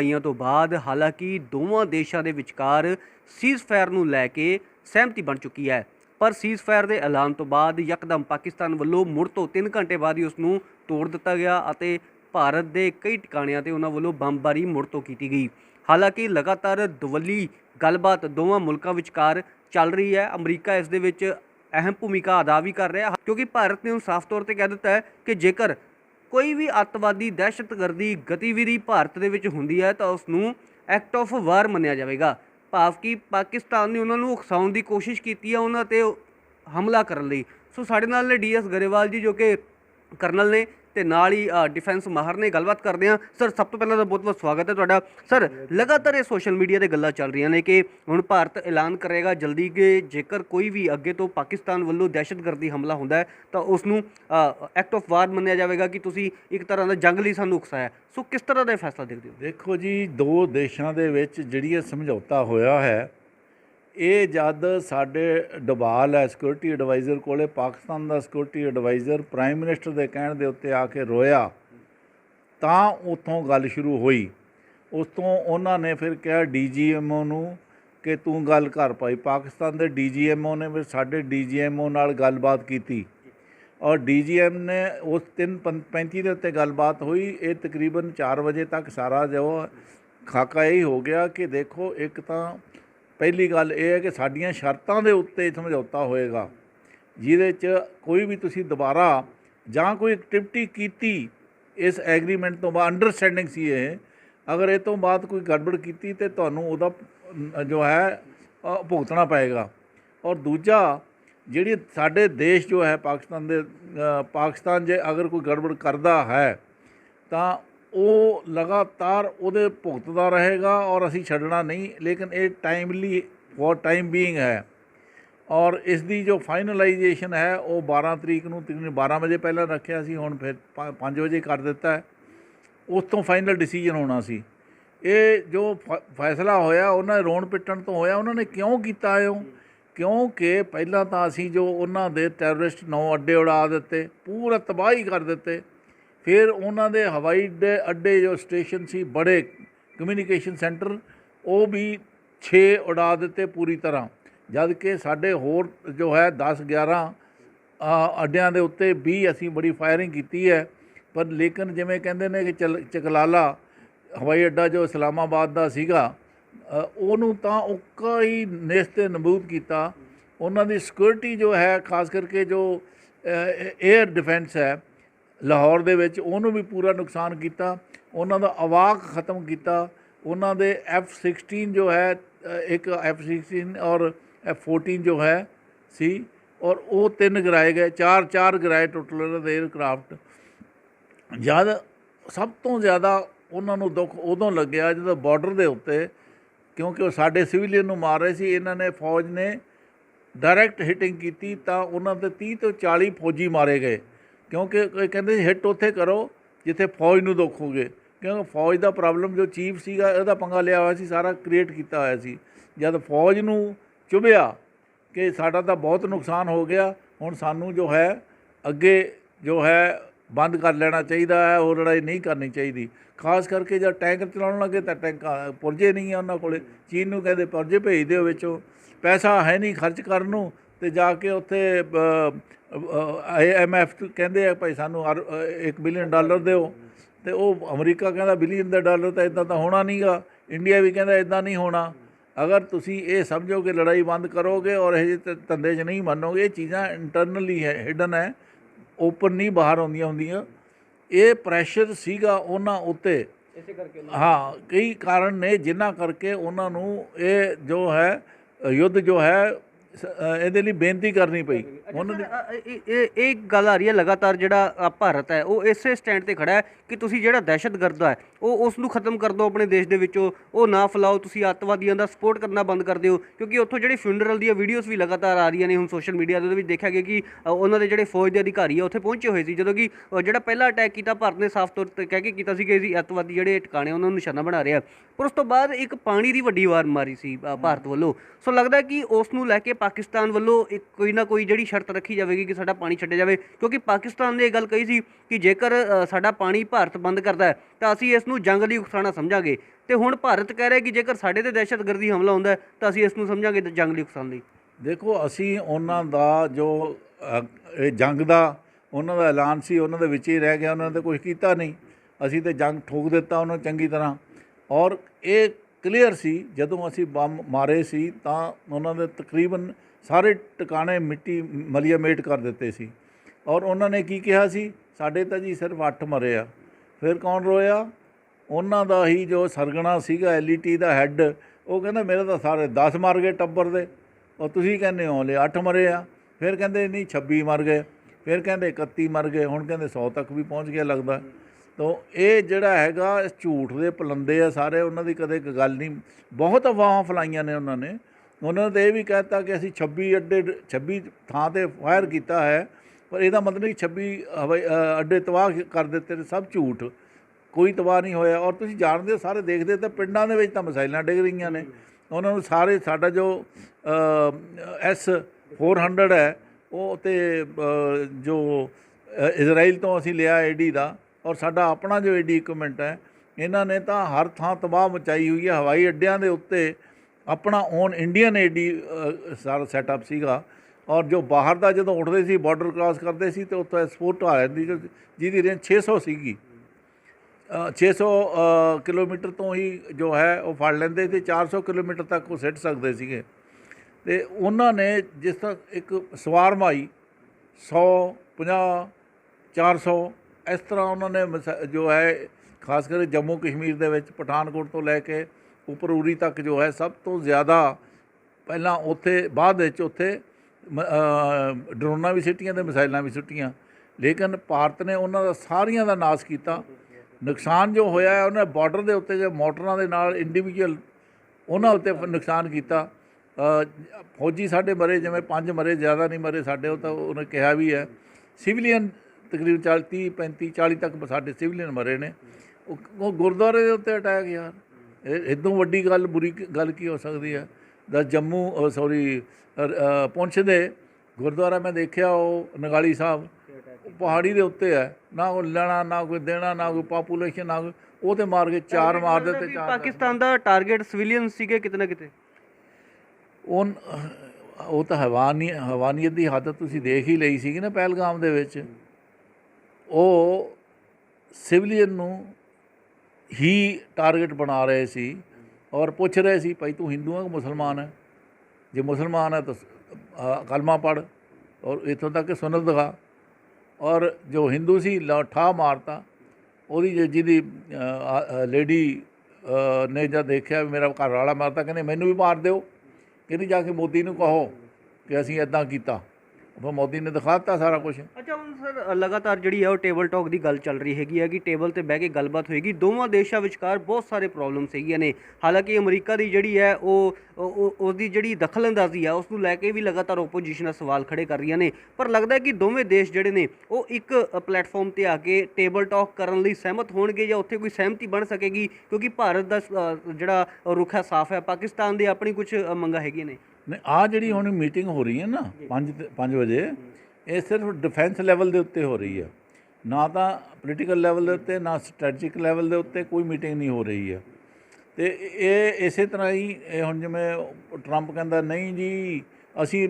ਆਈਆਂ ਤੋਂ ਬਾਅਦ ਹਾਲਾਂਕਿ ਦੋਵਾਂ ਦੇਸ਼ਾਂ ਦੇ ਵਿਚਕਾਰ ਸੀਜ਼ਫਾਇਰ ਨੂੰ ਲੈ ਕੇ ਸਹਿਮਤੀ ਬਣ ਚੁੱਕੀ ਹੈ। ਪਰ ਸੀਜ਼ਫਾਇਰ ਦੇ ਐਲਾਨ ਤੋਂ ਬਾਅਦ ਯਕਦਮ ਪਾਕਿਸਤਾਨ ਵੱਲੋਂ ਮੁੜ ਤੋਂ 3 ਘੰਟੇ ਬਾਅਦ ਹੀ ਉਸ ਨੂੰ ਤੋੜ ਦਿੱਤਾ ਗਿਆ ਅਤੇ ਭਾਰਤ ਦੇ ਕਈ ਟਿਕਾਣਿਆਂ ਤੇ ਉਹਨਾਂ ਵੱਲੋਂ ਬੰਬਾਰੀ ਮੁੜ ਤੋਂ ਕੀਤੀ ਗਈ। ਹਾਲਾਂਕਿ ਲਗਾਤਾਰ ਦਵੱਲੀ ਗੱਲਬਾਤ ਦੋਵਾਂ ਮੁਲਕਾਂ ਵਿਚਕਾਰ ਚੱਲ ਰਹੀ ਹੈ। ਅਮਰੀਕਾ ਇਸ ਦੇ ਵਿੱਚ ਅਹਿਮ ਭੂਮਿਕਾ ਅਦਾ ਵੀ ਕਰ ਰਿਹਾ ਕਿਉਂਕਿ ਭਾਰਤ ਨੇ ਹੁਣ ਸਾਫ਼ ਤੌਰ ਤੇ ਕਹਿ ਦਿੱਤਾ ਹੈ ਕਿ ਜੇਕਰ ਕੋਈ ਵੀ ਅੱਤਵਾਦੀ ਦਹਿਸ਼ਤਗਰਦੀ ਗਤੀਵਿਧੀ ਭਾਰਤ ਦੇ ਵਿੱਚ ਹੁੰਦੀ ਹੈ ਤਾਂ ਉਸ ਨੂੰ ਐਕਟ ਆਫ ਵਾਰ ਮੰਨਿਆ ਜਾਵੇਗਾ। ਭਾਵ ਕਿ ਪਾਕਿਸਤਾਨ ਨੇ ਉਹਨਾਂ ਨੂੰ ਉਕਸਾਉਣ ਦੀ ਕੋਸ਼ਿਸ਼ ਕੀਤੀ ਹੈ ਉਹਨਾਂ ਤੇ ਹਮਲਾ ਕਰਨ ਲਈ। ਸੋ ਸਾਡੇ ਨਾਲ ਨੇ ਡੀਐਸ ਗਰੇਵਾਲ ਜੀ ਜੋ ਕਿ ਕਰਨਲ ਨੇ। ਤੇ ਨਾਲ ਹੀ ਡਿਫੈਂਸ ਮਾਹਰ ਨੇ ਗੱਲਬਾਤ ਕਰਦੇ ਹਾਂ। ਸਰ ਸਭ ਤੋਂ ਪਹਿਲਾਂ ਤਾਂ ਬਹੁਤ ਬਹੁਤ ਸਵਾਗਤ ਹੈ ਤੁਹਾਡਾ। ਸਰ ਲਗਾਤਾਰ ਇਹ ਸੋਸ਼ਲ ਮੀਡੀਆ ਤੇ ਗੱਲਾਂ ਚੱਲ ਰਹੀਆਂ ਨੇ ਕਿ ਹੁਣ ਭਾਰਤ ਐਲਾਨ ਕਰੇਗਾ। ਜਲਦੀ ਕਿ ਜੇਕਰ ਕੋਈ ਵੀ ਅੱਗੇ ਤੋਂ ਪਾਕਿਸਤਾਨ ਵੱਲੋਂ ਦਹਿਸ਼ਤਗਰਦੀ ਹਮਲਾ ਹੁੰਦਾ ਹੈ, ਤਾਂ ਉਸ ਨੂੰ ਐਕਟ ਆਫ ਵਾਰ ਮੰਨਿਆ ਜਾਵੇਗਾ ਕਿ ਤੁਸੀਂ ਇੱਕ ਤਰ੍ਹਾਂ ਦਾ ਜੰਗ ਲਈ ਸਾਨੂੰ ਉਕਸਾਇਆ। ਸੋ ਕਿਸ ਤਰ੍ਹਾਂ ਦਾ ਇਹ ਫੈਸਲਾ ਦੇਖਦੇ ਹੋ? ਦੇਖੋ ਜੀ, ਦੋ ਦੇਸ਼ਾਂ ਦੇ ਵਿੱਚ ਜਿਹੜੀ ਇਹ ਸਮਝੌਤਾ ਹੋਇਆ ਹੈ ਇਹ ਜਦ ਸਾਡੇ ਡਬਾਲ ਹੈ ਸਿਕਿਉਰਿਟੀ ਐਡਵਾਈਜ਼ਰ ਕੋਲੇ, ਪਾਕਿਸਤਾਨ ਦਾ ਸਿਕਿਉਰਿਟੀ ਐਡਵਾਈਜ਼ਰ ਪ੍ਰਾਈਮ ਮਿਨਿਸਟਰ ਦੇ ਕਹਿਣ ਦੇ ਉੱਤੇ ਆ ਕੇ ਰੋਇਆ, ਤਾਂ ਉਥੋਂ ਗੱਲ ਸ਼ੁਰੂ ਹੋਈ। ਉਸ ਤੋਂ ਉਹਨਾਂ ਨੇ ਫਿਰ ਕਿਹਾ ਡੀਜੀਐਮਓ ਨੂੰ ਕਿ ਤੂੰ ਗੱਲ ਕਰ ਪਾਈ ਪਾਕਿਸਤਾਨ ਦੇ ਡੀਜੀਐਮਓ ਨੇ ਫਿਰ ਸਾਡੇ ਡੀਜੀਐਮਓ ਨਾਲ ਗੱਲਬਾਤ ਕੀਤੀ। ਔਰ ਡੀਜੀਐਮ ਨੇ ਉਸ 3:35 ਦੇ ਉੱਤੇ ਗੱਲਬਾਤ ਹੋਈ। ਇਹ ਤਕਰੀਬਨ 4 ਵਜੇ ਤੱਕ ਸਾਰਾ ਜੋ ਖਾਕਾ ਇਹ ਹੋ ਗਿਆ ਕਿ ਦੇਖੋ ਇੱਕ ਤਾਂ ਪਹਿਲੀ ਗੱਲ ਇਹ ਹੈ ਕਿ ਸਾਡੀਆਂ ਸ਼ਰਤਾਂ ਦੇ ਉੱਤੇ ਸਮਝੌਤਾ ਹੋਏਗਾ, ਜਿਹਦੇ 'ਚ ਕੋਈ ਵੀ ਤੁਸੀਂ ਦੁਬਾਰਾ ਜਾਂ ਕੋਈ ਐਕਟੀਵਿਟੀ ਕੀਤੀ, ਇਸ ਐਗਰੀਮੈਂਟ ਤੋਂ ਬਾਅਦ, ਅੰਡਰਸਟੈਂਡਿੰਗ ਸੀ ਇਹ, ਅਗਰ ਇਹ ਤੋਂ ਬਾਅਦ ਕੋਈ ਗੜਬੜ ਕੀਤੀ ਤੇ ਤੁਹਾਨੂੰ ਉਹਦਾ ਜੋ ਹੈ ਭੁਗਤਣਾ ਪਏਗਾ। ਔਰ ਦੂਜਾ, ਜਿਹੜੀ ਸਾਡੇ ਦੇਸ਼ ਜੋ ਹੈ, ਪਾਕਿਸਤਾਨ ਦੇ ਪਾਕਿਸਤਾਨ ਜੇ ਅਗਰ ਕੋਈ ਗੜਬੜ ਕਰਦਾ ਹੈ, ਤਾਂ ਉਹ ਲਗਾਤਾਰ ਉਹਦੇ ਭੁਗਤਦਾ ਰਹੇਗਾ ਔਰ ਅਸੀਂ ਛੱਡਣਾ ਨਹੀਂ, ਲੇਕਿਨ ਇਹ ਟਾਈਮਲੀ ਫॉर ਟਾਈਮ ਬੀਇੰਗ ਹੈ। ਔਰ ਇਸ ਦੀ ਜੋ ਫਾਈਨਲਾਈਜੇਸ਼ਨ ਹੈ, ਉਹ 12 ਤਰੀਕ ਨੂੰ ਤਕਰੀਬਨ 12 ਵਜੇ ਪਹਿਲਾਂ ਰੱਖਿਆ ਸੀ, ਹੁਣ ਫਿਰ 5 ਵਜੇ ਕਰ ਦਿੱਤਾ ਹੈ। ਉਸ ਤੋਂ ਫਾਈਨਲ ਡਿਸੀਜਨ ਹੋਣਾ ਸੀ। ਇਹ ਜੋ ਫੈਸਲਾ ਹੋਇਆ, ਉਹਨਾਂ ਰੋਣ ਪਿੱਟਣ ਤੋਂ ਹੋਇਆ, ਉਹਨਾਂ ਨੇ ਕਿਉਂ ਕੀਤਾ ਇਹ? ਕਿਉਂਕਿ ਪਹਿਲਾਂ ਤਾਂ ਅਸੀਂ ਜੋ ਉਹਨਾਂ ਦੇ ਟੈਰਰਿਸਟ ਨੌ ਅੱਡੇ ਉਡਾ ਦਿੱਤੇ, ਪੂਰਾ ਤਬਾਹੀ ਕਰ ਦਿੱਤੇ ਫਿਰ ਉਹਨਾਂ ਦੇ ਹਵਾਈ ਅੱਡੇ ਅੱਡੇ ਜੋ ਸਟੇਸ਼ਨ ਸੀ, ਬੜੇ ਕਮਿਊਨੀਕੇਸ਼ਨ ਸੈਂਟਰ ਉਹ ਵੀ 6 ਉਡਾ ਦਿੱਤੇ ਪੂਰੀ ਤਰ੍ਹਾਂ। ਜਦ ਕਿ ਸਾਡੇ ਹੋਰ ਜੋ ਹੈ 10 11 ਅੱਡਿਆਂ ਦੇ ਉੱਤੇ ਵੀ ਅਸੀਂ ਬੜੀ ਫਾਇਰਿੰਗ ਕੀਤੀ ਹੈ। ਪਰ ਲੇਕਿਨ ਜਿਵੇਂ ਕਹਿੰਦੇ ਨੇ ਕਿ ਚਲ, ਚਕਲਾਲਾ ਹਵਾਈ ਅੱਡਾ ਜੋ ਇਸਲਾਮਾਬਾਦ ਦਾ ਸੀਗਾ ਉਹਨੂੰ ਤਾਂ ਉੱਕਾ ਹੀ ਨੇਸਤੇ ਨਬੂਦ ਕੀਤਾ। ਉਹਨਾਂ ਦੀ ਸਿਕਿਉਰਿਟੀ ਜੋ ਹੈ, ਖਾਸ ਕਰਕੇ ਜੋ 에ਅਰ ਡਿਫੈਂਸ ਹੈ ਲਾਹੌਰ ਦੇ ਵਿੱਚ ਉਹਨੂੰ ਵੀ ਪੂਰਾ ਨੁਕਸਾਨ ਕੀਤਾ ਉਹਨਾਂ ਦਾ ਅਵਾਕ ਖਤਮ ਕੀਤਾ ਉਹਨਾਂ ਦੇ F16 ਜੋ ਹੈ ਅ, ਇੱਕ F16 ਔਰ F14 ਜੋ ਹੈ ਸੀ ਔਰ ਉਹ ਤਿੰਨ ਗਰਾਏ ਗਏ ਚਾਰ ਚਾਰ ਗਰਾਏ ਟੋਟਲ ਉਹਨਾਂ ਦੇ 에ਅਰਕ੍ਰਾਫਟ ਜਦ ਸਭ ਤੋਂ ਜ਼ਿਆਦਾ ਉਹਨਾਂ ਨੂੰ ਦੁੱਖ ਉਦੋਂ ਲੱਗਿਆ ਜਦੋਂ ਬਾਰਡਰ ਦੇ ਉੱਤੇ ਕਿਉਂਕਿ ਉਹ ਸਾਡੇ ਸਿਵਲੀਅਨ ਨੂੰ ਮਾਰ ਰਹੇ ਸੀ ਇਹਨਾਂ ਨੇ ਫੌਜ ਨੇ ਡਾਇਰੈਕਟ ਹਿਟਿੰਗ ਕੀਤੀ ਤਾਂ ਉਹਨਾਂ ਤੇ 30 ਤੋਂ 40 ਫੌਜੀ ਮਾਰੇ ਗਏ। ਕਿਉਂਕਿ ਕਹਿੰਦੇ ਹਿੱਟ ਉੱਥੇ ਕਰੋ ਜਿੱਥੇ ਫੌਜ ਨੂੰ ਦੁੱਖ ਹੋਗੇ ਕਿਉਂਕਿ ਫੌਜ ਦਾ ਪ੍ਰੋਬਲਮ ਜੋ ਚੀਫ ਸੀਗਾ ਇਹਦਾ ਪੰਗਾ ਲਿਆ ਹੋਇਆ ਸੀ, ਸਾਰਾ ਕ੍ਰੀਏਟ ਕੀਤਾ ਹੋਇਆ ਸੀ। ਜਦ ਫੌਜ ਨੂੰ ਚੁਭਿਆ ਕਿ ਸਾਡਾ ਤਾਂ ਬਹੁਤ ਨੁਕਸਾਨ ਹੋ ਗਿਆ, ਹੁਣ ਸਾਨੂੰ ਜੋ ਹੈ, ਅੱਗੇ ਜੋ ਹੈ, ਬੰਦ ਕਰ ਲੈਣਾ ਚਾਹੀਦਾ ਹੈ ਉਹ ਲੜਾਈ ਨਹੀਂ ਕਰਨੀ ਚਾਹੀਦੀ। ਖਾਸ ਕਰਕੇ ਜਦ ਟੈਂਕਰ ਚਲਾਉਣ ਲੱਗੇ ਤਾਂ ਟੈਂਕਾਂ ਪੁਰਜੇ ਨਹੀਂ ਆ ਉਹਨਾਂ ਕੋਲੇ। ਚੀਨ ਨੂੰ ਕਹਿੰਦੇ ਪੁਰਜੇ ਭੇਜ ਦਿਓ ਵਿੱਚੋਂ। ਪੈਸਾ ਹੈ ਨਹੀਂ ਖਰਚ ਕਰਨ ਨੂੰ ਤੇ ਜਾ ਕੇ ਉੱਥੇ ਆਈਐਮਐਫ ਕਹਿੰਦੇ ਆ ਭਾਈ ਸਾਨੂੰ 1 ਬਿਲੀਅਨ ਡਾਲਰ ਦਿਓ। ਤੇ ਉਹ ਅਮਰੀਕਾ ਕਹਿੰਦਾ ਬਿਲੀਅਨ ਦਾ ਡਾਲਰ ਤਾਂ ਇਦਾਂ ਤਾਂ ਹੋਣਾ ਨਹੀਂਗਾ ਇੰਡੀਆ ਵੀ ਕਹਿੰਦਾ ਇਦਾਂ ਨਹੀਂ ਹੋਣਾ। ਅਗਰ ਤੁਸੀਂ ਇਹ ਸਮਝੋ ਕਿ ਲੜਾਈ ਬੰਦ ਕਰੋਗੇ ਔਰ ਇਹ ਧੰਦੇ 'ਚ ਨਹੀਂ ਮੰਨੋਗੇ ਇਹ ਚੀਜ਼ਾਂ ਇੰਟਰਨਲੀ ਹੈ ਹਿਡਨ ਹੈ। ਓਪਨ ਨਹੀਂ ਬਾਹਰ ਆਉਂਦੀਆਂ ਹੁੰਦੀਆਂ। ਇਹ ਪ੍ਰੈਸ਼ਰ ਸੀਗਾ ਉਹਨਾਂ ਉੱਤੇ। ਇਸੇ ਕਰਕੇ ਹਾਂ ਕਈ ਕਾਰਨ ਨੇ ਜਿਨ੍ਹਾਂ ਕਰਕੇ ਉਹਨਾਂ ਨੂੰ ਇਹ ਜੋ ਹੈ ਯੁੱਧ ਜੋ ਹੈ ਇਹਦੇ ਲਈ ਬੇਨਤੀ ਕਰਨੀ ਪਈ। ਉਹਨਾਂ ਦੀ ਇਹ ਇਹ ਗੱਲ ਆ ਰਹੀ ਹੈ ਲਗਾਤਾਰ ਜਿਹੜਾ ਭਾਰਤ ਹੈ ਉਹ ਇਸੇ ਸਟੈਂਡ ਤੇ ਖੜਾ ਹੈ ਕਿ ਤੁਸੀਂ ਜਿਹੜਾ ਦਹਿਸ਼ਤਗਰਦ ਹੈ ਉਹ ਉਸ ਨੂੰ ਖਤਮ ਕਰ ਦਿਓ ਆਪਣੇ ਦੇਸ਼ ਦੇ ਵਿੱਚੋਂ ਉਹ ਨਾ ਫੈਲਾਓ ਤੁਸੀਂ ਅੱਤਵਾਦੀਆਂ ਦਾ ਸਪੋਰਟ ਕਰਨਾ ਬੰਦ ਕਰ ਦਿਓ ਕਿਉਂਕਿ ਉੱਥੋਂ ਜਿਹੜੀ ਫਿਊਨਰਲ ਦੀਆਂ ਵੀਡੀਓਜ਼ ਵੀ ਲਗਾਤਾਰ ਆ ਰਹੀਆਂ ਨੇ ਹੁਣ ਸੋਸ਼ਲ ਮੀਡੀਆ ਦੇ ਵਿੱਚ ਦੇਖਿਆ ਗਿਆ ਕਿ ਉਹਨਾਂ ਦੇ ਜਿਹੜੇ ਫੌਜ ਦੇ ਅਧਿਕਾਰੀ ਆ ਉੱਥੇ ਪਹੁੰਚੇ ਹੋਏ ਸੀ ਜਦੋਂ ਕਿ ਜਿਹੜਾ ਪਹਿਲਾ ਅਟੈਕ ਕੀਤਾ ਭਾਰਤ ਨੇ ਸਾਫ਼ ਤੌਰ ਤੇ ਕਹਿ ਕੇ ਕੀਤਾ ਸੀ ਕਿ ਅਸੀਂ ਅੱਤਵਾਦੀ ਜਿਹੜੇ ਟਿਕਾਣੇ ਉਹਨਾਂ ਨੂੰ ਨਿਸ਼ਾਨਾ ਬਣਾ ਰਹੇ ਪਰ ਉਸ ਤੋਂ ਬਾਅਦ ਇੱਕ ਪਾਣੀ ਦੀ ਵੱਡੀ ਵਾਰ ਮਾਰੀ ਸੀ ਭਾਰਤ ਵੱਲੋਂ। ਸੋ ਲੱਗਦਾ ਕਿ ਉਸ ਨੂੰ ਲੈ ਕੇ ਪਾਕਿਸਤਾਨ ਵੱਲੋਂ ਇੱਕ ਕੋਈ ਨਾ ਕੋਈ ਜਿਹੜੀ ਸ਼ਰਤ ਰੱਖੀ ਜਾਵੇਗੀ ਕਿ ਸਾਡਾ ਪਾਣੀ ਛੱਡਿਆ ਜਾਵੇ, ਕਿਉਂਕਿ ਪਾਕਿਸਤਾਨ ਨੇ ਇਹ ਗੱਲ ਕਹੀ ਸੀ ਕਿ ਜੇਕਰ ਸਾਡਾ ਪਾਣੀ ਭਾਰਤ ਬੰਦ ਕਰਦਾ ਹੈ, ਤਾਂ ਅਸੀਂ ਇਸ ਨੂੰ ਜੰਗ ਲਈ ਉਕਸਾਣਾ ਸਮਝਾਂਗੇ। ਤੇ ਹੁਣ ਭਾਰਤ ਕਹਿ ਰਿਹਾ ਕਿ ਜੇਕਰ ਸਾਡੇ ਤੇ ਦਹਿਸ਼ਤਗਰਦੀ ਹਮਲਾ ਹੁੰਦਾ ਹੈ, ਤਾਂ ਅਸੀਂ ਇਸ ਨੂੰ ਸਮਝਾਂਗੇ ਜੰਗ ਲਈ ਉਕਸਾਉਣ ਲਈ। ਦੇਖੋ, ਅਸੀਂ ਉਹਨਾਂ ਦਾ ਜੋ ਇਹ ਜੰਗ ਦਾ ਉਹਨਾਂ ਦਾ ਐਲਾਨ ਸੀ, ਉਹਨਾਂ ਦੇ ਵਿੱਚ ਹੀ ਰਹਿ ਗਿਆ, ਉਹਨਾਂ ਨੇ ਤਾਂ ਕੁਝ ਕੀਤਾ ਨਹੀਂ। ਅਸੀਂ ਤੇ ਜੰਗ ਠੋਕ ਦਿੱਤਾ ਉਹਨਾਂ ਨੂੰ ਚੰਗੀ ਤਰ੍ਹਾਂ। ਔਰ ਇਹ ਕਲੀਅਰ ਸੀ, ਜਦੋਂ ਅਸੀਂ ਬੰਮ ਮਾਰੇ ਸੀ, ਤਾਂ ਉਹਨਾਂ ਦੇ ਤਕਰੀਬਨ ਸਾਰੇ ਟਿਕਾਣੇ ਮਿੱਟੀ ਮਲੀਆਮੇਟ ਕਰ ਦਿੱਤੇ ਸੀ। ਔਰ ਉਹਨਾਂ ਨੇ ਕੀ ਕਿਹਾ ਸੀ? ਸਾਡੇ ਤਾਂ ਜੀ ਸਿਰਫ 8 ਮਰੇ ਆ। ਫਿਰ ਕੌਣ ਰੋਇਆ? ਉਹਨਾਂ ਦਾ ਹੀ ਜੋ ਸਰਗਣਾ ਸੀਗਾ ਐਲਈਟੀ ਦਾ ਹੈੱਡ ਉਹ ਕਹਿੰਦਾ, ਮੇਰੇ ਤਾਂ ਸਾਰੇ 10 ਮਰ ਗਏ ਟੱਬਰ ਦੇ। ਔਰ ਤੁਸੀਂ ਕਹਿੰਦੇ ਹੋ ਲੈ 8 ਮਰੇ ਆ। ਫਿਰ ਕਹਿੰਦੇ, ਨਹੀਂ 26 ਮਰ ਗਏ। ਫਿਰ ਕਹਿੰਦੇ 31 ਮਰ ਗਏ। ਹੁਣ ਕਹਿੰਦੇ 100 ਤੱਕ ਵੀ ਪਹੁੰਚ ਗਿਆ ਲੱਗਦਾ। ਤੋ ਇਹ ਜਿਹੜਾ ਹੈਗਾ ਝੂਠ ਦੇ ਪਲੰਦੇ ਆ ਸਾਰੇ, ਉਹਨਾਂ ਦੀ ਕਦੇ ਗੱਲ ਨਹੀਂ। ਬਹੁਤ ਅਫਵਾਹਾਂ ਫਲਾਈਆਂ ਨੇ ਉਹਨਾਂ ਨੇ। ਉਹਨਾਂ ਨੇ ਤਾਂ ਇਹ ਵੀ ਕਹਿਤਾ ਕਿ ਅਸੀਂ 26 ਅੱਡੇ 26 ਥਾਂ ਤੇ ਫਾਇਰ ਕੀਤਾ ਹੈ, ਪਰ ਇਹਦਾ ਮਤਲਬ ਨਹੀਂ 26 ਹਵਾਈ ਅੱਡੇ ਤਬਾਹ ਕਰ ਦਿੱਤੇ ਨੇ, ਸਭ ਝੂਠ। ਕੋਈ ਤਬਾਹ ਨਹੀਂ ਹੋਇਆ। ਔਰ ਤੁਸੀਂ ਜਾਣਦੇ ਹੋ, ਸਾਰੇ ਦੇਖਦੇ ਤਾਂ ਪਿੰਡਾਂ ਦੇ ਵਿੱਚ ਤਾਂ ਮਿਸਾਈਲਾਂ ਡਿੱਗ ਰਹੀਆਂ ਨੇ। ਉਹਨਾਂ ਨੂੰ ਸਾਰੇ ਸਾਡਾ ਜੋ ਐਸ 400 ਹੈ, ਉਹ ਤੇ ਜੋ ਇਜ਼ਰਾਈਲ ਤੋਂ ਅਸੀਂ ਲਿਆ ਏਡੀ ਦਾ ਔਰ ਸਾਡਾ ਆਪਣਾ ਜੋ ਏਡੀ ਇਕਵਿਪਮੈਂਟ ਹੈ ਇਹਨਾਂ ਨੇ ਤਾਂ ਹਰ ਥਾਂ ਤਬਾਹ ਮਚਾਈ ਹੋਈ ਹੈ ਹਵਾਈ ਅੱਡਿਆਂ ਦੇ ਉੱਤੇ ਆਪਣਾ ਓਨ ਇੰਡੀਅਨ ਏਡੀ ਸਾਰਾ ਸੈਟਅਪ ਸੀਗਾ। ਔਰ ਜੋ ਬਾਹਰ ਦਾ ਜਦੋਂ ਉੱਠਦੇ ਸੀ ਬਾਰਡਰ ਕ੍ਰਾਸ ਕਰਦੇ ਸੀ ਤੇ ਉੱਥੇ ਐਕਸਪੋਰਟ ਆ ਜਾਂਦੀ ਜੋ- ਜਿਹਦੀ ਰੇਂਜ 600 ਸੀਗੀ। ਅ, 600 ਕਿਲੋਮੀਟਰ ਤੋਂ ਹੀ ਜੋ ਹੈ ਉਹ ਫੜ ਲੈਂਦੇ ਤੇ 400 ਕਿਲੋਮੀਟਰ ਤੱਕ ਉਹ ਸਿੱਟ ਸਕਦੇ ਸੀਗੇ। ਤੇ ਉਹਨਾਂ ਨੇ ਜਿਸ ਤਰ੍ਹਾਂ ਇੱਕ ਸਵਾਰਮ ਆਈ 100 50 400 ਇਸ ਤਰ੍ਹਾਂ ਉਹਨਾਂ ਨੇ ਮਿਸਾ- ਜੋ ਹੈ, ਖਾਸ ਕਰਕੇ ਜੰਮੂ ਕਸ਼ਮੀਰ ਦੇ ਵਿੱਚ ਪਠਾਨਕੋਟ ਤੋਂ ਲੈ ਕੇ ਉੱਪਰ ਉਰੀ ਤੱਕ ਜੋ ਹੈ, ਸਭ ਤੋਂ ਜ਼ਿਆਦਾ ਪਹਿਲਾਂ ਉੱਥੇ, ਬਾਅਦ ਵਿੱਚ ਉੱਥੇ ਮ- ਡਰੋਨਾਂ ਵੀ ਸਿੱਟੀਆਂ ਤੇ ਮਿਸਾਈਲਾਂ ਵੀ ਸਿੱਟੀਆਂ। ਲੇਕਿਨ ਭਾਰਤ ਨੇ ਉਹਨਾਂ ਦਾ ਸਾਰੀਆਂ ਦਾ ਨਾਸ਼ ਕੀਤਾ। ਨੁਕਸਾਨ ਜੋ ਹੋਇਆ ਹੈ, ਉਹਨੇ ਬਾਰਡਰ ਦੇ ਉੱਤੇ ਜੋ ਮੋਟਰਾਂ ਦੇ ਨਾਲ ਇੰਡੀਵਿਜੂਅਲ ਉਹਨਾਂ ਉੱਤੇ ਨੁਕਸਾਨ ਕੀਤਾ। ਫੌਜੀ ਸਾਡੇ ਮਰੇ, ਜਿਵੇਂ ਪੰਜ ਮਰੇ, ਜ਼ਿਆਦਾ ਨਹੀਂ ਮਰੇ ਸਾਡੇ ਉਹ ਤਾਂ ਉਹਨੇ ਕਿਹਾ ਵੀ ਹੈ। ਸਿਵਲੀਅਨ ਤਕਰੀਬਨ 40 30 35 40 ਤੱਕ ਸਾਡੇ ਸਿਵਲੀਅਨ ਮਰੇ ਨੇ। ਉਹ ਉਹ ਗੁਰਦੁਆਰੇ ਦੇ ਉੱਤੇ ਅਟੈਕ ਯਾਰ। ਇਦੋਂ ਵੱਡੀ ਗੱਲ ਬੁਰੀ ਗੱਲ ਕੀ ਹੋ ਸਕਦੀ ਹੈ? ਦਾ ਜੰਮੂ ਸੌਰੀ ਪੁੰਛ ਦੇ ਗੁਰਦੁਆਰਾ ਮੈਂ ਦੇਖਿਆ ਉਹ ਨਗਾਲੀ ਸਾਹਿਬ ਉਹ ਪਹਾੜੀ ਦੇ ਉੱਤੇ ਹੈ। ਨਾ ਕੋਈ ਲੈਣਾ ਨਾ ਕੋਈ ਦੇਣਾ ਨਾ ਕੋਈ ਪਾਪੂਲੇਸ਼ਨ ਨਾ ਉਹ ਤੇ ਮਾਰ ਕੇ ਚਾਰ ਮਾਰ ਦਿੱਤੇ ਚਾਰ ਪਾਕਿਸਤਾਨ ਦਾ ਟਾਰਗੇਟ ਸਿਵਿਲੀਅਨ ਸੀਗੇ ਕਿਤੇ ਨਾ ਕਿਤੇ? ਉਹ ਉਹ ਤਾਂ ਹਵਾਨੀ ਹਵਾਨੀਅਤ ਦੀ ਹੱਦ ਤੁਸੀਂ ਦੇਖ ਹੀ ਲਈ ਸੀਗੀ ਨਾ ਪਹਿਲਗਾਮ ਦੇ ਵਿੱਚ। ਉਹ ਸਿਵਲੀਅਨ ਨੂੰ ਹੀ ਟਾਰਗੇਟ ਬਣਾ ਰਹੇ ਸੀ ਔਰ ਪੁੱਛ ਰਹੇ ਸੀ, ਭਾਈ ਤੂੰ ਹਿੰਦੂ ਹੈ ਕਿ ਮੁਸਲਮਾਨ ਹੈ ਜੇ ਮੁਸਲਮਾਨ ਹੈ ਤਾਂ ਕਲਮਾ ਪੜ ਔਰ ਇਥੋਂ ਤੱਕ ਕਿ ਸੁਨਤ ਦਿਖਾ। ਔਰ ਜੋ ਹਿੰਦੂ ਸੀ ਲਾ ਠਾ ਮਾਰਤਾ। ਉਹਦੀ ਜੇ- ਜਿਹਦੀ ਲੇਡੀ ਨੇ ਜਦ ਦੇਖਿਆ ਵੀ ਮੇਰਾ ਘਰ ਵਾਲਾ ਮਾਰਤਾ ਕਹਿੰਦੇ, ਮੈਨੂੰ ਵੀ ਮਾਰ ਦਿਓ। ਕਹਿੰਦੀ, ਜਾ ਕੇ ਮੋਦੀ ਨੂੰ ਕਹੋ ਕਿ ਅਸੀਂ ਇਦਾਂ ਕੀਤਾ। ਉਹ ਮੋਦੀ ਨੇ ਦਿਖਾਤਾ ਸਾਰਾ ਕੁਝ ਅੱਛਾ, ਹੁਣ ਸਰ, ਲਗਾਤਾਰ ਜਿਹੜੀ ਹੈ ਉਹ ਟੇਬਲ ਟਾਕ ਦੀ ਗੱਲ ਚੱਲ ਰਹੀ ਹੈਗੀ ਹੈ ਕਿ ਟੇਬਲ ਤੇ ਬਹਿ ਕੇ ਗੱਲਬਾਤ ਹੋਏਗੀ। ਦੋਵਾਂ ਦੇਸ਼ਾਂ ਵਿਚਕਾਰ ਬਹੁਤ ਸਾਰੇ ਪ੍ਰੋਬਲਮਸ ਹੈਗੀਆਂ ਨੇ। ਹਾਲਾਂਕਿ ਅਮਰੀਕਾ ਦੀ ਜਿਹੜੀ ਹੈ ਉਹ, ਉਹ- ਉਹ- ਜਿਹੜੀ ਦਖਲਅੰਦਾਜ਼ੀ ਹੈ ਉਸ ਨੂੰ ਲੈ ਕੇ ਵੀ ਲਗਾਤਾਰ ਓਪੋਜੀਸ਼ਨ ਸਵਾਲ ਖੜੇ ਕਰ ਰਹੀਆਂ ਨੇ। ਪਰ ਲੱਗਦਾ ਹੈ ਕਿ ਦੋਵੇਂ ਦੇਸ਼ ਜਿਹੜੇ ਨੇ, ਉਹ ਇੱਕ ਪਲੇਟਫਾਰਮ ਤੇ ਆ ਕੇ ਟੇਬਲ ਟਾਕ ਕਰਨ ਲਈ ਸਹਿਮਤ ਹੋਣਗੇ ਜਾਂ ਉੱਥੇ ਕੋਈ ਸਹਿਮਤੀ ਬਣ ਸਕੇਗੀ, ਕਿਉਂਕਿ ਭਾਰਤ ਦਾ ਜਿਹੜਾ ਰੁਖ ਹੈ ਸਾਫ਼ ਹੈ। ਪਾਕਿਸਤਾਨ ਦੀ ਆਪਣੀ ਕੁਝ ਮੰਗਾਂ ਹੈਗੀਆਂ ਨੇ। ਨਹੀਂ ਆ ਜਿਹੜੀ ਹੁਣ ਮੀਟਿੰਗ ਹੋ ਰਹੀ ਹੈ ਨਾ 5 5 ਵਜੇ, ਇਹ ਸਿਰਫ ਡਿਫੈਂਸ ਲੈਵਲ ਦੇ ਉੱਤੇ ਹੋ ਰਹੀ ਹੈ। ਨਾ ਤਾਂ ਪੋਲੀਟੀਕਲ ਲੈਵਲ ਦੇ ਉੱਤੇ, ਨਾ ਸਟ੍ਰੈਟਜਿਕ ਲੈਵਲ ਦੇ ਉੱਤੇ ਕੋਈ ਮੀਟਿੰਗ ਨਹੀਂ ਹੋ ਰਹੀ ਹੈ। ਤੇ ਇਹ ਇਸੇ ਤਰ੍ਹਾਂ ਹੀ, ਇਹ ਹੁਣ ਜਿਵੇਂ ਟਰੰਪ ਕਹਿੰਦਾ, ਨਹੀਂ ਜੀ, ਅਸੀਂ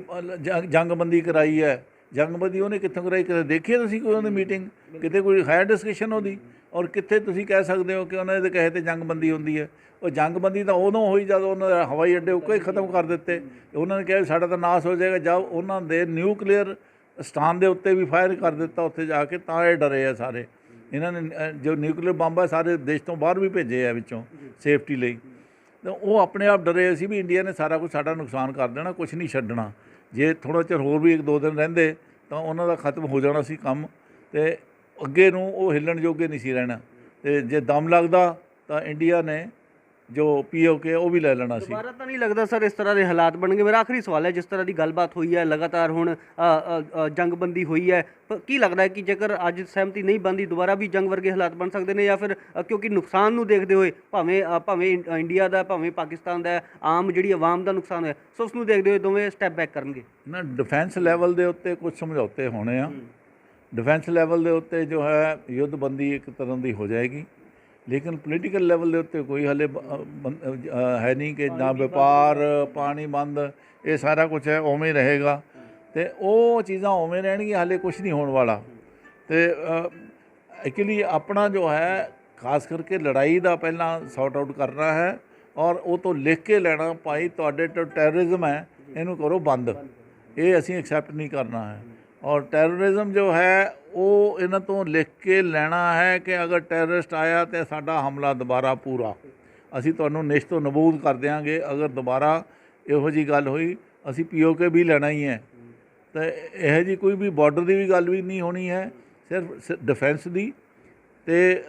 ਜੰਗਬੰਦੀ ਕਰਾਈ ਹੈ। ਜੰਗਬੰਦੀ ਉਹਨੇ ਕਿੱਥੋਂ ਕਰਾਈ? ਕਦੇ ਦੇਖੀ ਤੁਸੀਂ ਕੋਈ ਉਹਦੀ ਮੀਟਿੰਗ? ਕਿਤੇ ਕੋਈ ਹੈ ਡਿਸਕਸ਼ਨ ਉਹਦੀ? ਔਰ ਕਿੱਥੇ ਤੁਸੀਂ ਕਹਿ ਸਕਦੇ ਹੋ ਕਿ ਉਹਨਾਂ ਦੇ ਕਹੇ ਤੇ ਜੰਗਬੰਦੀ ਹੁੰਦੀ ਹੈ? ਉਹ ਜੰਗਬੰਦੀ ਤਾਂ ਉਦੋਂ ਹੋਈ ਜਦੋਂ ਉਹਨਾਂ ਦੇ ਹਵਾਈ ਅੱਡੇ ਉੱਕੇ ਹੀ ਖਤਮ ਕਰ ਦਿੱਤੇ। ਉਹਨਾਂ ਨੇ ਕਿਹਾ ਵੀ ਸਾਡਾ ਤਾਂ ਨਾਸ ਹੋ ਜਾਏਗਾ ਜਦ ਉਹਨਾਂ ਦੇ ਨਿਊਕਲੀਅਰ ਸਥਾਨ ਦੇ ਉੱਤੇ ਵੀ ਫਾਇਰ ਕਰ ਦਿੱਤਾ ਉੱਥੇ ਜਾ ਕੇ, ਤਾਂ ਇਹ ਡਰੇ ਆ ਸਾਰੇ। ਇਹਨਾਂ ਨੇ ਜੋ ਨਿਊਕਲੀਅਰ ਬੰਬ ਆ, ਸਾਰੇ ਦੇਸ਼ ਤੋਂ ਬਾਹਰ ਵੀ ਭੇਜੇ ਆ ਵਿੱਚੋਂ ਸੇਫਟੀ ਲਈ। ਤਾਂ ਉਹ ਆਪਣੇ ਆਪ ਡਰੇ ਸੀ ਵੀ ਇੰਡੀਆ ਨੇ ਸਾਰਾ ਕੁਝ ਸਾਡਾ ਨੁਕਸਾਨ ਕਰ ਦੇਣਾ, ਕੁਝ ਨਹੀਂ ਛੱਡਣਾ। ਜੇ ਥੋੜਾ ਚਿਰ ਹੋਰ ਵੀ ਇੱਕ ਦੋ ਦਿਨ ਰਹਿੰਦੇ, ਤਾਂ ਉਹਨਾਂ ਦਾ ਖਤਮ ਹੋ ਜਾਣਾ ਸੀ ਕੰਮ। ਤੇ ਅੱਗੇ ਨੂੰ ਉਹ ਹਿੱਲਣ ਜੋਗੇ ਨਹੀਂ ਸੀ ਰਹਿਣਾ। ਤੇ ਜੇ ਦਮ ਲੱਗਦਾ ਤਾਂ ਇੰਡੀਆ ਨੇ ਜੋ ਪੀਓਕੇ ਉਹ ਵੀ ਲੈ ਲੈਣਾ ਸੀ। ਦੁਬਾਰਾ ਤਾਂ ਨਹੀਂ ਲੱਗਦਾ ਸਰ ਇਸ ਤਰ੍ਹਾਂ ਦੇ ਹਾਲਾਤ ਬਣਨਗੇ ਮੇਰਾ ਆਖਰੀ ਸਵਾਲ ਹੈ ਜਿਸ ਤਰ੍ਹਾਂ ਦੀ ਗੱਲਬਾਤ ਹੋਈ ਹੈ ਲਗਾਤਾਰ ਹੁਣ ਜੰਗਬੰਦੀ ਹੋਈ ਹੈ ਪਰ ਕੀ ਲੱਗਦਾ ਹੈ ਕਿ ਜੇਕਰ ਅੱਜ ਸਹਿਮਤੀ ਨਹੀਂ ਬਣਦੀ ਦੁਬਾਰਾ ਵੀ ਜੰਗ ਵਰਗੇ ਹਾਲਾਤ ਬਣ ਸਕਦੇ ਨੇ ਜਾਂ ਫਿਰ ਕਿਉਂਕਿ ਨੁਕਸਾਨ ਨੂੰ ਦੇਖਦੇ ਹੋਏ ਭਾਵੇਂ ਭਾਵੇਂ ਇੰਡੀਆ ਦਾ ਭਾਵੇਂ ਪਾਕਿਸਤਾਨ ਦਾ ਆਮ ਜਿਹੜੀ ਆਵਾਮ ਦਾ ਨੁਕਸਾਨ ਹੋਇਆ ਸੋ ਉਸ ਨੂੰ ਦੇਖਦੇ ਹੋਏ ਦੋਵੇਂ ਸਟੈਪ ਬੈਕ ਕਰਨਗੇ। ਨਾ ਡਿਫੈਂਸ ਲੈਵਲ ਦੇ ਉੱਤੇ ਕੁਝ ਸਮਝੌਤੇ ਹੋਣੇ ਆ। ਡਿਫੈਂਸ ਲੈਵਲ ਦੇ ਉੱਤੇ ਜੋ ਹੈ ਯੁੱਧਬੰਦੀ ਇੱਕ ਤਰ੍ਹਾਂ ਦੀ ਹੋ ਜਾਏਗੀ। ਲੇਕਿਨ ਪੋਲੀਟੀਕਲ ਲੈਵਲ ਦੇ ਉੱਤੇ ਕੋਈ ਹਲੇ ਹੈ ਨਹੀਂ ਕਿ ਨਾ ਵਪਾਰ ਪਾਣੀ ਬੰਦ ਇਹ ਸਾਰਾ ਕੁਝ ਹੈ ਉਵੇਂ ਰਹੇਗਾ। ਤੇ ਉਹ ਚੀਜ਼ਾਂ ਉਵੇਂ ਰਹਿਣਗੀਆਂ ਹਲੇ ਕੁਝ ਨਹੀਂ ਹੋਣ ਵਾਲਾ। ਤੇ ਐਕਚੁਅਲੀ ਆਪਣਾ ਜੋ ਹੈ ਖਾਸ ਕਰਕੇ ਲੜਾਈ ਦਾ ਪਹਿਲਾਂ ਸੌਟ ਆਊਟ ਕਰਨਾ ਹੈ ਔਰ ਉਹ ਤੋਂ ਲਿਖ ਕੇ ਲੈਣਾ ਭਾਈ ਤੁਹਾਡੇ ਟੈਰਰਿਜ਼ਮ ਹੈ ਇਹਨੂੰ ਕਰੋ ਬੰਦ। ਇਹ ਅਸੀਂ ਐਕਸੈਪਟ ਨਹੀਂ ਕਰਨਾ ਹੈ। ਔਰ ਟੈਰਰਿਜ਼ਮ ਜੋ ਹੈ, ਉਹ ਇਹਨਾਂ ਤੋਂ ਲਿਖ ਕੇ ਲੈਣਾ ਹੈ ਕਿ ਅਗਰ ਟੈਰਰਿਸਟ ਆਇਆ ਤੇ ਸਾਡਾ ਹਮਲਾ ਦੁਬਾਰਾ ਪੂਰਾ। ਅਸੀਂ ਤੁਹਾਨੂੰ ਨਿਸ਼ਤੋ ਨਬੂਦ ਕਰ ਦਿਆਂਗੇ, ਅਗਰ ਦੁਬਾਰਾ ਇਹੋ ਜੀ ਗੱਲ ਹੋਈ, ਅਸੀਂ ਪੀਓਕੇ ਵੀ ਲੈਣਾ ਹੀ ਹੈ। ਤੇ ਇਹ ਜੀ ਕੋਈ ਵੀ ਬਾਰਡਰ ਦੀ ਵੀ ਗੱਲ ਵੀ ਨਹੀਂ ਹੋਣੀ ਹੈ, ਸਿਰਫ ਡਿਫੈਂਸ ਦੀ ਤੇ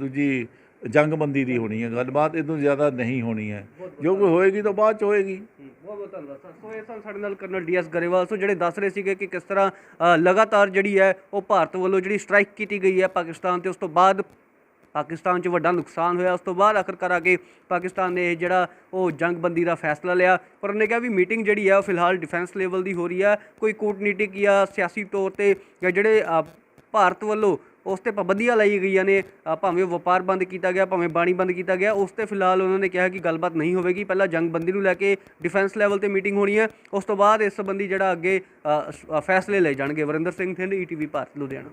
ਦੂਜੀ ਜੰਗਬੰਦੀ ਦੀ ਹੋਣੀ ਹੈ। ਗੱਲਬਾਤ ਇਹ ਤੋਂ ਜ਼ਿਆਦਾ ਨਹੀਂ ਹੋਣੀ ਹੈ। ਜੋ ਕੋਈ ਹੋਏਗੀ ਤਾਂ ਬਾਅਦ ਚ ਹੋਏਗੀ। ਬਹੁਤ ਬਹੁਤ ਧੰਨਵਾਦ। ਸਰ ਸੋ ਇਹ ਸਨ ਸਾਡੇ ਨਾਲ ਕਰਨਲ ਡੀਐਸ ਗਰੇਵਾਲ ਸੋ ਜਿਹੜੇ ਦੱਸ ਰਹੇ ਸੀਗੇ ਕਿ ਕਿਸ ਤਰ੍ਹਾਂ ਲਗਾਤਾਰ ਜਿਹੜੀ ਹੈ ਉਹ ਭਾਰਤ ਵੱਲੋਂ ਜਿਹੜੀ ਸਟ੍ਰਾਈਕ ਕੀਤੀ ਗਈ ਹੈ ਪਾਕਿਸਤਾਨ ਤੇ, ਉਸ ਤੋਂ ਬਾਅਦ ਪਾਕਿਸਤਾਨ 'ਚ ਵੱਡਾ ਨੁਕਸਾਨ ਹੋਇਆ। ਉਸ ਤੋਂ ਬਾਅਦ ਆਖਰਕਾਰ ਆ ਕੇ ਪਾਕਿਸਤਾਨ ਨੇ ਇਹ ਜਿਹੜਾ ਉਹ ਜੰਗਬੰਦੀ ਦਾ ਫੈਸਲਾ ਲਿਆ। ਪਰ ਉਹਨੇ ਕਿਹਾ ਵੀ ਮੀਟਿੰਗ ਜਿਹੜੀ ਹੈ ਉਹ ਫਿਲਹਾਲ ਡਿਫੈਂਸ ਲੈਵਲ ਦੀ ਹੋ ਰਹੀ ਹੈ। ਕੋਈ ਕੂਟਨੀਤਿਕ ਜਾਂ ਸਿਆਸੀ ਤੌਰ ਤੇ ਜਾਂ ਜਿਹੜੇ ਭਾਰਤ ਵੱਲੋਂ ਉਸ ਤੇ ਪਾਬੰਦੀਆਂ ਲਾਈ ਗਈਆਂ ਨੇ ਭਾਵੇਂ ਉਹ ਵਪਾਰ ਬੰਦ ਕੀਤਾ ਗਿਆ, ਭਾਵੇਂ ਬਾਣੀ ਬੰਦ ਕੀਤਾ ਗਿਆ, ਉਸ ਤੇ ਫਿਲਹਾਲ ਉਹਨਾਂ ਨੇ ਕਿਹਾ ਕਿ ਗੱਲਬਾਤ ਨਹੀਂ ਹੋਵੇਗੀ। ਪਹਿਲਾਂ ਜੰਗਬੰਦੀ ਨੂੰ ਲੈ ਕੇ ਡਿਫੈਂਸ ਲੈਵਲ ਤੇ ਮੀਟਿੰਗ ਹੋਣੀ ਹੈ ਉਸ ਤੋਂ ਬਾਅਦ ਇਸ ਸੰਬੰਧੀ ਜਿਹੜਾ ਅੱਗੇ ਫੈਸਲੇ ਲਏ ਜਾਣਗੇ। ਵਰਿੰਦਰ ਸਿੰਘ ਥਿੰਦ ਈਟੀਵੀ ਭਾਰਤ, ਲੁਧਿਆਣਾ।